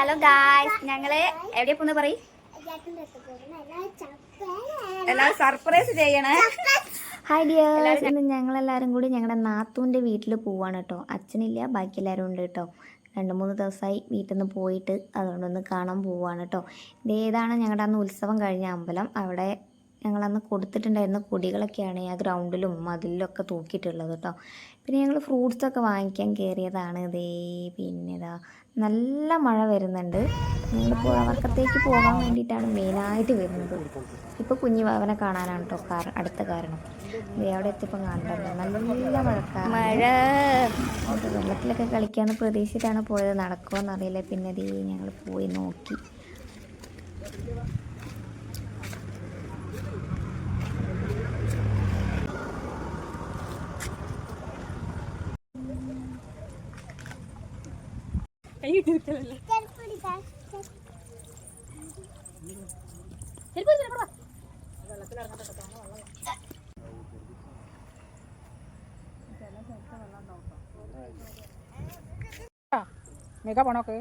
Hello guys ഞങ്ങൾ എവിടെ പോന്ന് പറയും? എല്ലാവരും സർപ്രൈസ് ചെയ്യണേ. ഹായ് ഡിയേഴ്സ് ഇന്ന് ഞങ്ങളെല്ലാവരും കൂടി ഞങ്ങളുടെ നാത്തൂന്റെ വീട്ടിൽ പോവാണ് കേട്ടോ അച്ഛനില്ല ബാക്കി എല്ലാവരും ഉണ്ട് കേട്ടോ രണ്ട് മൂന്ന് ദിവസമായി വീട്ടിൽ നിന്ന് പോയിട്ട് അതുകൊണ്ടൊന്ന് കാണാൻ പോവാണ് കേട്ടോ ഇതേതാണ് ഞങ്ങളുടെ അന്ന് ഉത്സവം കഴിഞ്ഞ അമ്പലം. അവിടെ ഞങ്ങളന്ന് കൊടുത്തിട്ടുണ്ടായിരുന്ന കൊടികളൊക്കെയാണ് ആ ഗ്രൗണ്ടിലും മതിലിലും ഒക്കെ തൂക്കിയിട്ടുള്ളത് കേട്ടോ പിന്നെ ഞങ്ങൾ ഫ്രൂട്ട്സൊക്കെ വാങ്ങിക്കാൻ കയറിയതാണ് ഇതേ പിന്നെ ഇതാ നല്ല മഴ വരുന്നുണ്ട്. ഞങ്ങൾ അവർക്കത്തേക്ക് പോകാൻ വേണ്ടിയിട്ടാണ് മെയിനായിട്ട് വരുന്നത്. ഇപ്പോൾ കുഞ്ഞിവാവനെ കാണാനാണ് കേട്ടോ കാരണം അടുത്ത കാരണം. അവിടെ എത്തിയപ്പോൾ കാണണ്ടല്ലോ നല്ല മഴക്കാറ്. മഴ. വെള്ളത്തിലൊക്കെ കളിക്കാമെന്ന് പ്രതീക്ഷിച്ചിട്ടാണ് പോയത്. നടക്കുമോ എന്നറിയില്ല പിന്നെ ഞങ്ങൾ പോയി നോക്കി. മേഘ പോണോക്ക്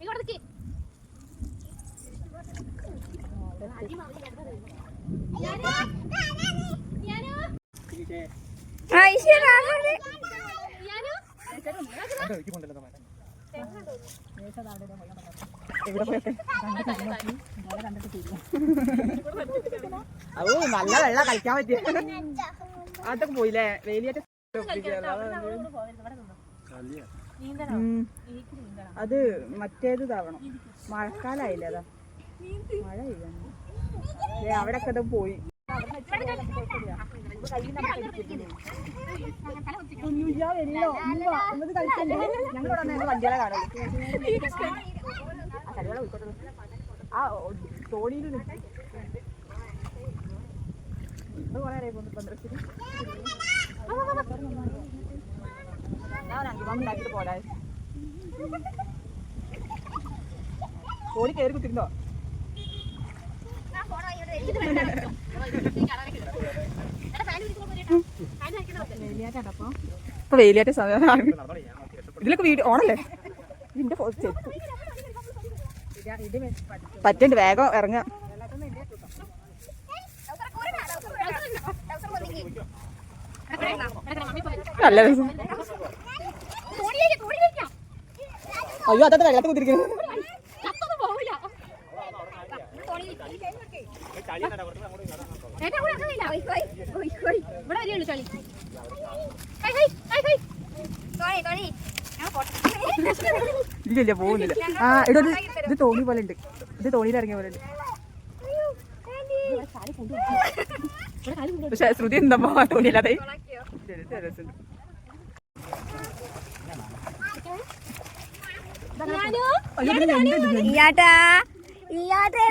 എവിടെ പോയൊക്കെ ഓ നല്ല വെള്ള കളിക്കാൻ പറ്റിയ അതൊക്കെ പോയില്ലേ വേലിയേറ്റ. അത് മറ്റേത് താവണം മഴക്കാലായില്ലേ അതാ മഴ ഇല്ല അവിടെ പോയി കാണുള്ളൂ ആ പോടാ കയറി കുത്തിരുന്നോ ഇപ്പൊ വെയിലേറ്റ സമയമാണ് ഇതിലൊക്കെ വീഡിയോ ഓണല്ലേ? ഇതിന്റെ. പറ്റുണ്ട് വേഗം ഇറങ്ങാം. നല്ല അയ്യോ അതൊക്കെ വെള്ളത്തിൽ കുത്തിരിക്കുന്നു. ഇല്ല പോകുന്നില്ല. ആ ഇവിടെ ഇത് തോണി പോലെ ഉണ്ട്. ഇത് തോണിയിൽ ഇറങ്ങിയ പോലെ ഉണ്ട്. പക്ഷെ ശ്രുതി എന്താ തോണിയില്ലാതെ ഇല്ലാട്ടാ ഇല്ലാതെ?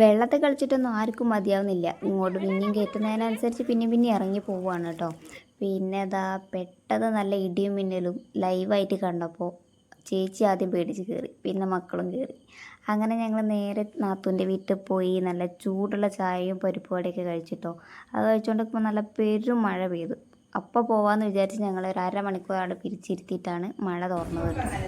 വെള്ളത്തിൽ കളിച്ചിട്ടൊന്നും ആർക്കും മതിയാവുന്നില്ല. ഇങ്ങോട്ട് പിന്നെയും കയറ്റുന്നതിനനുസരിച്ച് പിന്നെയും പിന്നെയും ഇറങ്ങി പോവുകയാണ് കേട്ടോ. പിന്നെ അതാ പെട്ടെന്ന് നല്ല ഇടിയും മിന്നലും ലൈവായിട്ട് കണ്ടപ്പോൾ ചേച്ചി ആദ്യം പേടിച്ച് കയറി പിന്നെ മക്കളും കയറി അങ്ങനെ ഞങ്ങൾ നേരെ നാത്തൂന്റെ വീട്ടിൽ പോയി നല്ല ചൂടുള്ള ചായയും പരിപ്പ് വടയൊക്കെ കഴിച്ചിട്ടോ. അത് കഴിച്ചുകൊണ്ടിരിക്കുമ്പോൾ നല്ല പെരും മഴ പെയ്തു. അപ്പോൾ പോവാമെന്ന് വിചാരിച്ച് ഞങ്ങൾ ഒരു അരമണിക്കൂർ അവിടെ പിരിച്ചിരുത്തിയിട്ടാണ് മഴ തോർന്നത് കേട്ടോ.